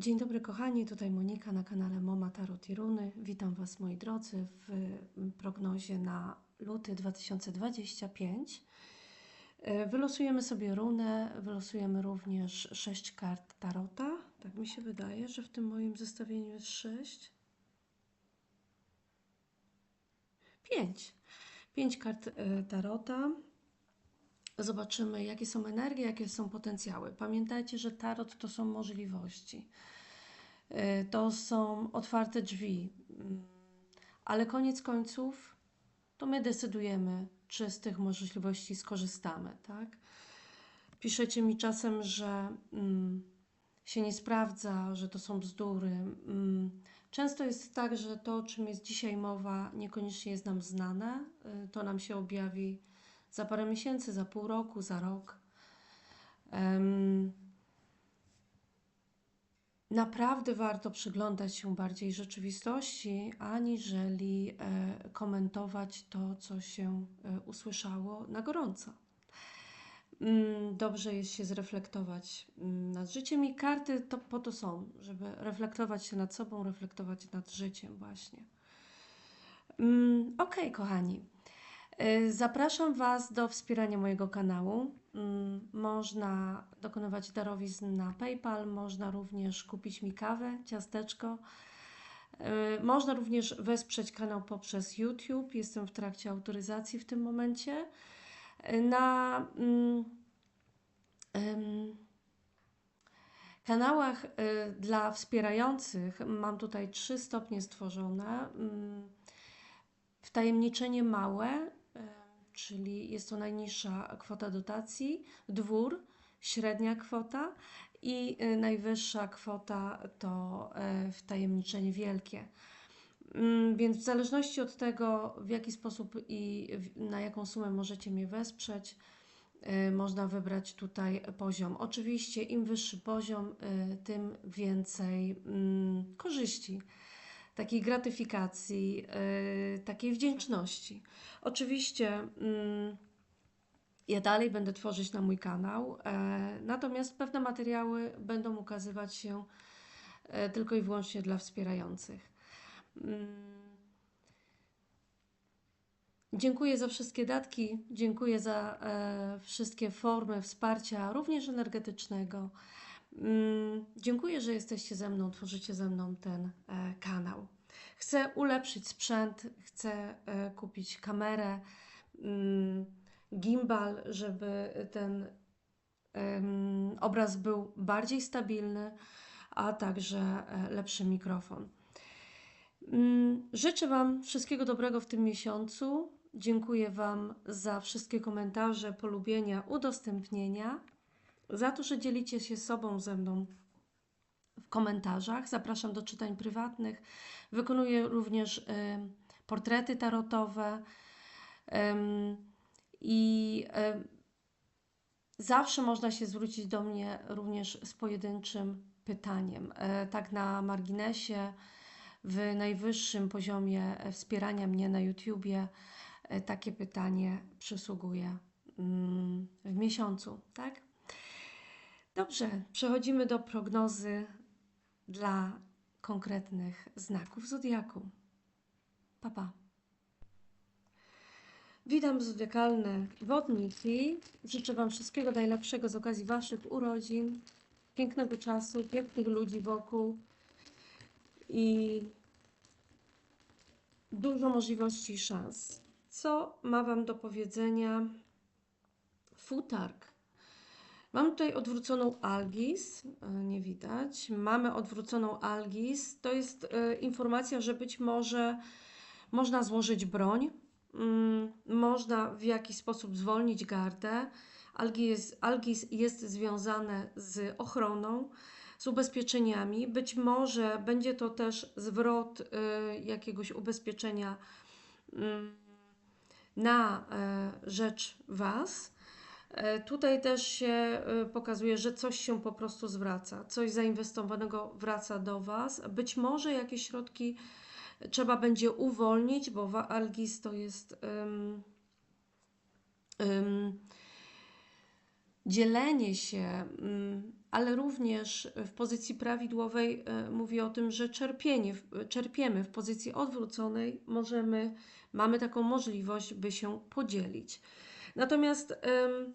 Dzień dobry kochani, tutaj Monika na kanale Moma Tarot i Runy. Witam Was moi drodzy w mm, prognozie na luty 2025. E, Wylosujemy sobie runę, wylosujemy również 6 kart Tarota. Tak mi się wydaje, że w tym moim zestawieniu jest 6. 5. 5 kart e, Tarota. Zobaczymy, jakie są energie, jakie są potencjały. Pamiętajcie, że tarot to są możliwości. Y, To są otwarte drzwi, Mm, ale koniec końców to my decydujemy, czy z tych możliwości skorzystamy, tak? Piszecie mi czasem, że mm, się nie sprawdza, że to są bzdury. Mm, Często jest tak, że to, o czym jest dzisiaj mowa, niekoniecznie jest nam znane. Y, To nam się objawi za parę miesięcy, za pół roku, za rok. Em, Naprawdę warto przyglądać się bardziej rzeczywistości, aniżeli e, komentować to, co się e, usłyszało na gorąco. Mm, Dobrze jest się zreflektować mm, nad życiem i karty to po to są, żeby reflektować się nad sobą, reflektować nad życiem właśnie. Mm, Okej, kochani. Y, Zapraszam Was do wspierania mojego kanału. Mm, Można dokonywać darowizn na PayPal, można również kupić mi kawę, ciasteczko. Y, Można również wesprzeć kanał poprzez YouTube. Jestem w trakcie autoryzacji w tym momencie. Y, Na em, kanałach dla wspierających mam tutaj trzy stopnie stworzone. Mm, Wtajemniczenie małe, czyli jest to najniższa kwota dotacji, dwór, średnia kwota i y, najwyższa kwota to y, wtajemniczenie wielkie. Mm, Więc w zależności od tego, w jaki sposób i na jaką sumę możecie mnie wesprzeć, y, można wybrać tutaj poziom. Oczywiście, im wyższy poziom, tym więcej mm, korzyści takiej gratyfikacji, yy, takiej wdzięczności. Oczywiście mm, ja dalej będę tworzyć na mój kanał, e, natomiast pewne materiały będą ukazywać się e, tylko i wyłącznie dla wspierających. Mm, Dziękuję za wszystkie datki, dziękuję za e, wszystkie formy wsparcia, również energetycznego. Mm, Dziękuję, że jesteście ze mną, tworzycie ze mną ten e, kanał. Chcę ulepszyć sprzęt, chcę e, kupić kamerę, mm, gimbal, żeby ten obraz był bardziej stabilny, a także e, lepszy mikrofon. Mm, Życzę Wam wszystkiego dobrego w tym miesiącu. Dziękuję Wam za wszystkie komentarze, polubienia, udostępnienia, za to, że dzielicie się sobą ze mną w komentarzach. Zapraszam do czytań prywatnych. Wykonuję również em, portrety tarotowe i em, zawsze można się zwrócić do mnie również z pojedynczym pytaniem. E, Tak na marginesie, w najwyższym poziomie wspierania mnie na YouTubie e, takie pytanie przysługuje mm, w miesiącu, tak? Dobrze, przechodzimy do prognozy dla konkretnych znaków zodiaku. Papa. Witam zodiakalne wodniki. Życzę Wam wszystkiego najlepszego z okazji Waszych urodzin, pięknego czasu, pięknych ludzi wokół i dużo możliwości i szans. Co ma Wam do powiedzenia futark? Mam tutaj odwróconą Algis, e, nie widać. Mamy odwróconą Algis. To jest e, informacja, że być może można złożyć broń, mm, można w jakiś sposób zwolnić gardę. Algi Algis jest związane z ochroną, z ubezpieczeniami. Być może będzie to też zwrot e, jakiegoś ubezpieczenia mm, na rzecz Was. E, Tutaj też się e, pokazuje, że coś się po prostu zwraca, coś zainwestowanego wraca do Was. Być może jakieś środki trzeba będzie uwolnić, bo Algis to jest. em, em, dzielenie się, mm, ale również w pozycji prawidłowej e, mówi o tym, że czerpienie, czerpiemy w pozycji odwróconej, możemy, mamy taką możliwość, by się podzielić. Natomiast em,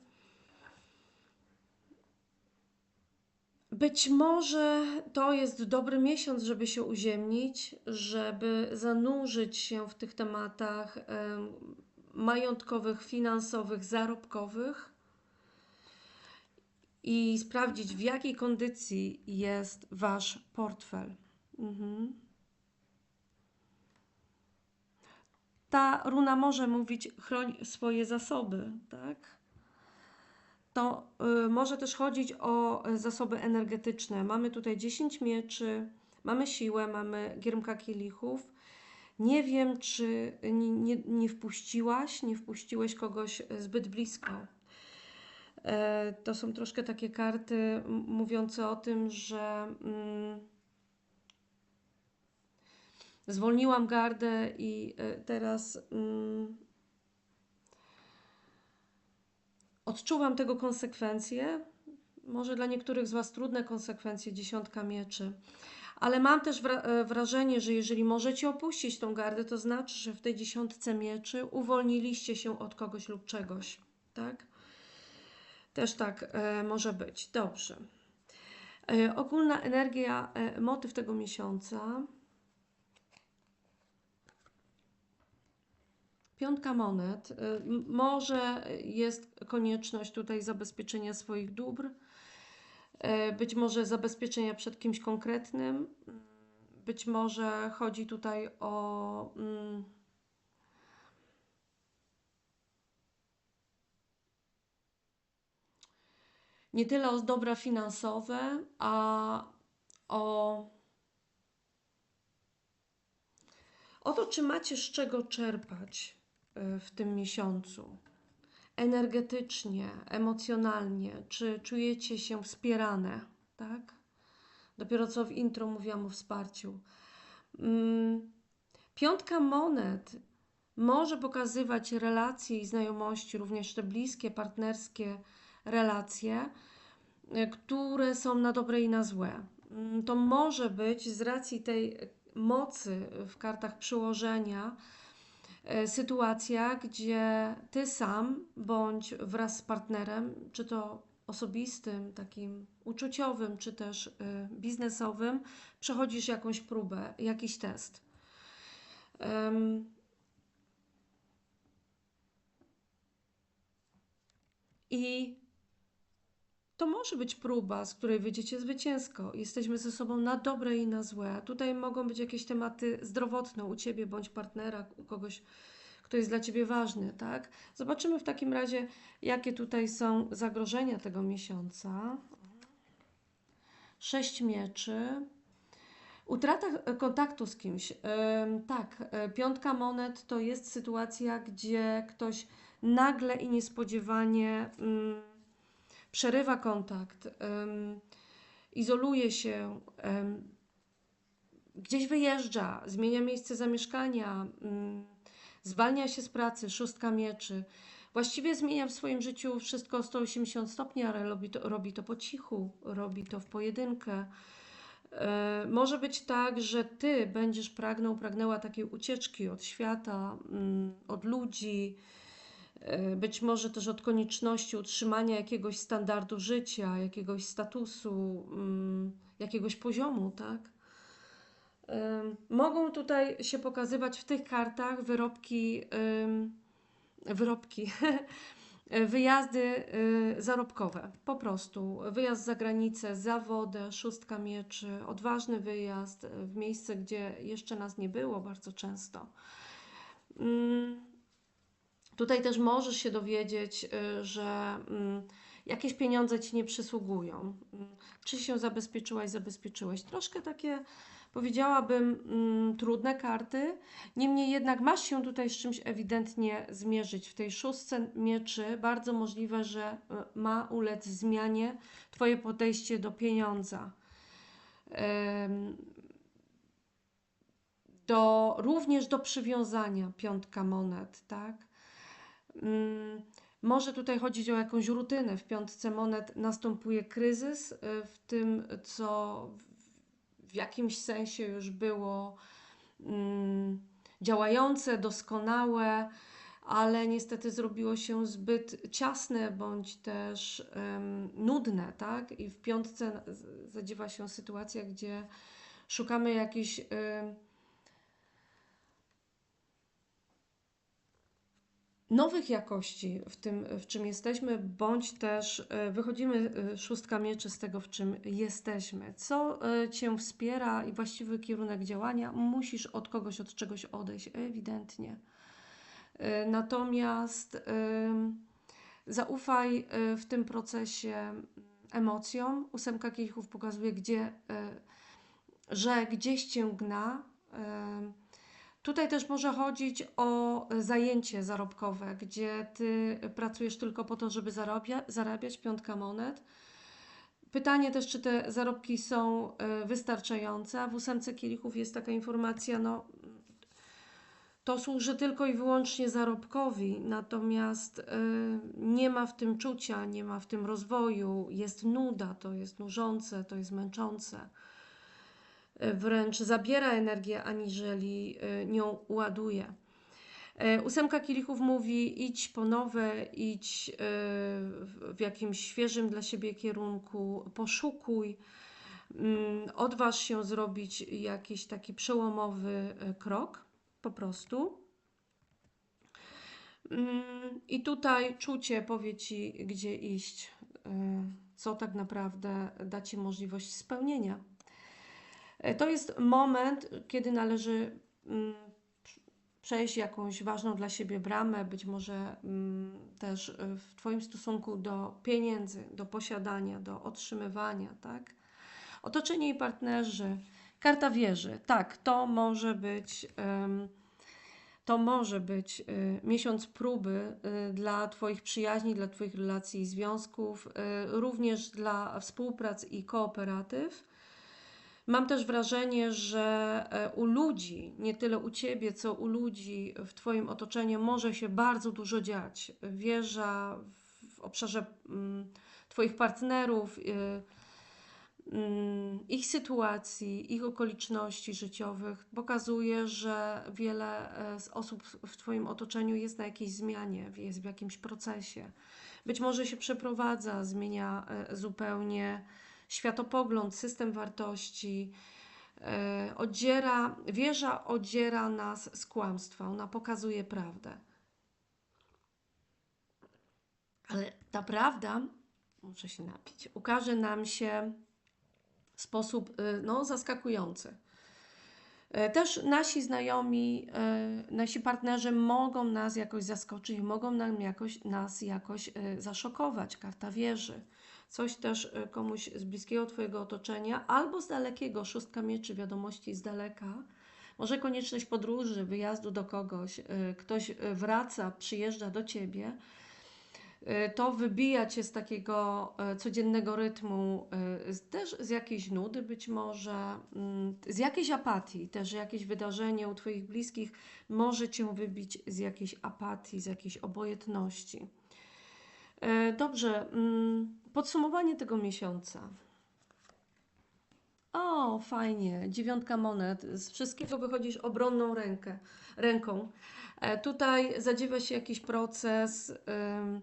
być może to jest dobry miesiąc, żeby się uziemnić, żeby zanurzyć się w tych tematach em, majątkowych, finansowych, zarobkowych i sprawdzić, w jakiej kondycji jest Wasz portfel. Mhm. Ta runa może mówić, chroń swoje zasoby, tak? To y, może też chodzić o y, zasoby energetyczne. Mamy tutaj 10 mieczy, mamy siłę, mamy giermka kielichów. Nie wiem, czy nie, nie, nie wpuściłaś, nie wpuściłeś kogoś zbyt blisko. E, To są troszkę takie karty mówiące o tym, że mm, zwolniłam gardę i e, teraz mm, odczuwam tego konsekwencje. Może dla niektórych z Was trudne konsekwencje, dziesiątka mieczy. Ale mam też e, wrażenie, że jeżeli możecie opuścić tą gardę, to znaczy, że w tej dziesiątce mieczy uwolniliście się od kogoś lub czegoś. Tak? Też tak e, może być. Dobrze. E, ogólna energia, e, motyw tego miesiąca. Piątka monet. M- może jest konieczność tutaj zabezpieczenia swoich dóbr, e, być może zabezpieczenia przed kimś konkretnym, być może chodzi tutaj o. Mm, nie tyle o dobra finansowe, a o, o to, czy macie z czego czerpać y, w tym miesiącu. Energetycznie, emocjonalnie, czy czujecie się wspierane, tak? Dopiero co w intro mówiłam o wsparciu. Mm, Piątka monet może pokazywać relacje i znajomości, również te bliskie, partnerskie relacje, y, które są na dobre i na złe. Mm, To może być z racji tej mocy w kartach przyłożenia sytuacja, gdzie ty sam bądź wraz z partnerem, czy to osobistym, takim uczuciowym, czy też y, biznesowym, przechodzisz jakąś próbę, jakiś test. I to może być próba, z której wyjdziecie zwycięsko. Jesteśmy ze sobą na dobre i na złe. Tutaj mogą być jakieś tematy zdrowotne u ciebie bądź partnera, u kogoś, kto jest dla ciebie ważny, tak? Zobaczymy w takim razie, jakie tutaj są zagrożenia tego miesiąca. Sześć mieczy. Utrata kontaktu z kimś. Tak, e, piątka monet to jest sytuacja, gdzie ktoś nagle i niespodziewanie ym, przerywa kontakt, izoluje się, gdzieś wyjeżdża, zmienia miejsce zamieszkania, ym, zwalnia się z pracy, szóstka mieczy. Właściwie zmienia w swoim życiu wszystko o 180 stopni, ale robi to, robi to po cichu, robi to w pojedynkę. E, Może być tak, że ty będziesz pragnął, pragnęła takiej ucieczki od świata, mm, od ludzi, być może też od konieczności utrzymania jakiegoś standardu życia, jakiegoś statusu, mm, jakiegoś poziomu, tak? Mogą tutaj się pokazywać w tych kartach wyrobki, wyrobki, wyjazdy y, zarobkowe, po prostu. Wyjazd za granicę, za wodę, szóstka mieczy, odważny wyjazd w miejsce, gdzie jeszcze nas nie było bardzo często. Tutaj też możesz się dowiedzieć, y, że mm, jakieś pieniądze ci nie przysługują. Mm, Czy się zabezpieczyłaś, zabezpieczyłeś? Troszkę takie, powiedziałabym, mm, trudne karty. Niemniej jednak masz się tutaj z czymś ewidentnie zmierzyć. W tej szóstce mieczy bardzo możliwe, że y, ma ulec zmianie Twoje podejście do pieniądza. Do, również do przywiązania piątka monet, tak? Mm, Może tutaj chodzić o jakąś rutynę. W piątce monet następuje kryzys y, w tym, co w- jakimś sensie już było mm, działające, doskonałe, ale niestety zrobiło się zbyt ciasne bądź też nudne, tak? I w piątce zadziewa się sytuacja, gdzie szukamy jakichś nowych jakości w tym, w czym jesteśmy, bądź też e, wychodzimy e, szóstka mieczy z tego, w czym jesteśmy. Co e, Cię wspiera i właściwy kierunek działania, musisz od kogoś, od czegoś odejść, ewidentnie. Natomiast zaufaj w tym procesie emocjom. Ósemka kielichów pokazuje, gdzie, że gdzieś Cię gna. Tutaj też może chodzić o zajęcie zarobkowe, gdzie ty pracujesz tylko po to, żeby zarabia, zarabiać piątka monet. Pytanie też, czy te zarobki są e, wystarczające. W ósemce kielichów jest taka informacja, no to służy tylko i wyłącznie zarobkowi, natomiast e, nie ma w tym czucia, nie ma w tym rozwoju, jest nuda, to jest nużące, to jest męczące wręcz zabiera energię, aniżeli e, nią ładuje. E, Ósemka kielichów mówi idź po nowe, idź e, w jakimś świeżym dla siebie kierunku, poszukuj, mm, odważ się zrobić jakiś taki przełomowy e, krok, po prostu. Mm, I tutaj czucie powie Ci, gdzie iść, e, co tak naprawdę da Ci możliwość spełnienia. E, To jest moment, kiedy należy mm, pr- przejść jakąś ważną dla siebie bramę, być może mm, też e, w Twoim stosunku do pieniędzy, do posiadania, do otrzymywania, tak? Otoczenie i partnerzy. Karta wieży. Tak, to może być. to może być y, miesiąc próby dla Twoich przyjaźni, dla Twoich relacji i związków, również dla współprac i kooperatyw. Mam też wrażenie, że e, u ludzi, nie tyle u ciebie, co u ludzi w Twoim otoczeniu, może się bardzo dużo dziać. Wieża w- obszarze mm, Twoich partnerów, y, mm, ich sytuacji, ich okoliczności życiowych pokazuje, że wiele e, z osób w Twoim otoczeniu jest na jakiejś zmianie, jest w jakimś procesie. Być może się przeprowadza, zmienia e, zupełnie światopogląd, system wartości. e, Odziera, wieża odziera nas z kłamstwa, ona pokazuje prawdę. Ale ta prawda, muszę się napić, ukaże nam się w sposób y, no, zaskakujący. E, Też nasi znajomi, e, nasi partnerzy mogą nas jakoś zaskoczyć, mogą nam jakoś, nas jakoś e, zaszokować. Karta wieży. Coś też e, komuś z bliskiego Twojego otoczenia albo z dalekiego, szóstka mieczy, wiadomości z daleka. Może konieczność podróży, wyjazdu do kogoś, e, ktoś e, wraca, przyjeżdża do Ciebie to wybija cię z takiego codziennego rytmu, też z jakiejś nudy być może, mm, z jakiejś apatii, też jakieś wydarzenie u Twoich bliskich może cię wybić z jakiejś apatii, z jakiejś obojętności. Dobrze, mm, podsumowanie tego miesiąca. O, fajnie, dziewiątka monet. Z wszystkiego wychodzisz obronną rękę, ręką. E, Tutaj zadziewa się jakiś proces ym,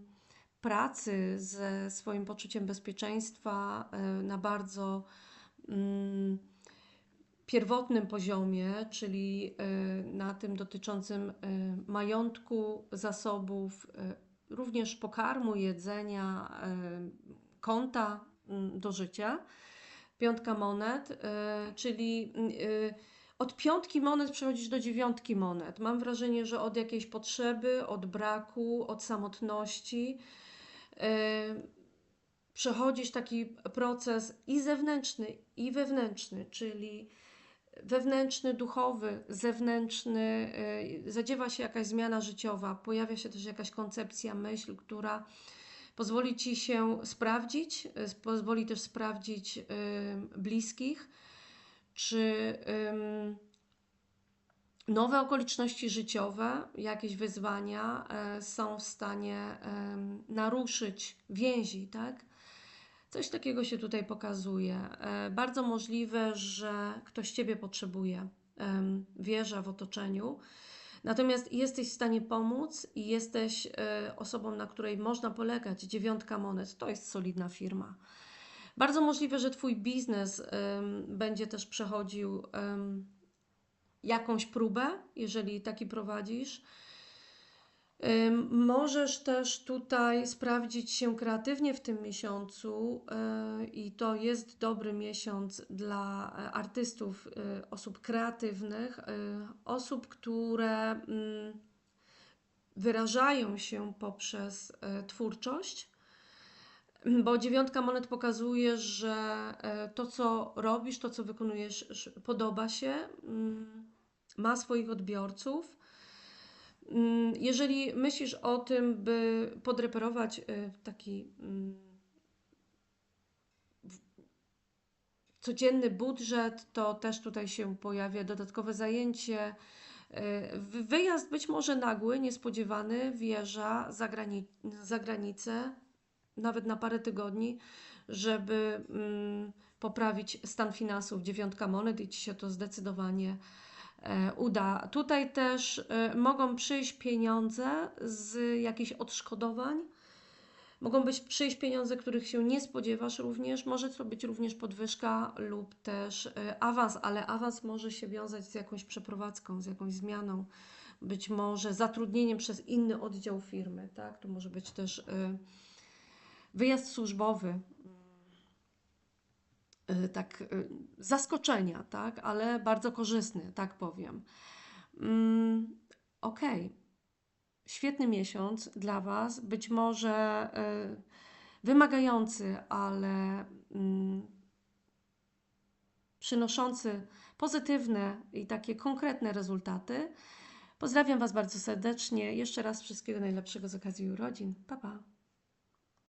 pracy ze swoim poczuciem bezpieczeństwa y, na bardzo mm, pierwotnym poziomie, czyli y, na tym dotyczącym y, majątku, zasobów, y, również pokarmu, jedzenia, y, konta mm, do życia. Piątka monet, y, czyli y, od piątki monet przechodzisz do dziewiątki monet. Mam wrażenie, że od jakiejś potrzeby, od braku, od samotności y, przechodzisz taki proces i zewnętrzny, i wewnętrzny, czyli wewnętrzny, duchowy, zewnętrzny, y, zadziewa się jakaś zmiana życiowa, pojawia się też jakaś koncepcja, myśl, która pozwoli ci się sprawdzić, y, pozwoli też sprawdzić y, bliskich, czy nowe okoliczności życiowe, jakieś wyzwania e, są w stanie naruszyć więzi, tak? Coś takiego się tutaj pokazuje. E, Bardzo możliwe, że ktoś Ciebie potrzebuje, wieża w otoczeniu. Natomiast jesteś w stanie pomóc i jesteś e, osobą, na której można polegać. Dziewiątka monet to jest solidna firma. Bardzo możliwe, że Twój biznes będzie też przechodził jakąś próbę, jeżeli taki prowadzisz. Możesz też tutaj sprawdzić się kreatywnie w tym miesiącu yy, i to jest dobry miesiąc dla e, artystów, yy, osób kreatywnych, yy, osób, które mm, wyrażają się poprzez e, twórczość. Bo dziewiątka monet pokazuje, że e, to, co robisz, to, co wykonujesz, sz- podoba się, mm, ma swoich odbiorców. Mm, Jeżeli myślisz o tym, by podreperować y, taki mm, codzienny budżet, to też tutaj się pojawia dodatkowe zajęcie. y, wy- Wyjazd być może nagły, niespodziewany, wjeżdża za, grani- za granicę, nawet na parę tygodni, żeby mm, poprawić stan finansów. Dziewiątka monet i ci się to zdecydowanie uda. Tutaj też e, mogą przyjść pieniądze z jakichś odszkodowań. Mogą być przyjść pieniądze, których się nie spodziewasz również. Może to być również podwyżka lub też e, awans, ale awans może się wiązać z jakąś przeprowadzką, z jakąś zmianą, być może zatrudnieniem przez inny oddział firmy, tak? To może być też e, wyjazd służbowy, tak y, zaskoczenia, tak, ale bardzo korzystny, tak powiem. Mm, Okej, świetny miesiąc dla Was, być może y, wymagający, ale mm, przynoszący pozytywne i takie konkretne rezultaty. Pozdrawiam Was bardzo serdecznie. Jeszcze raz wszystkiego najlepszego z okazji urodzin. Pa, pa.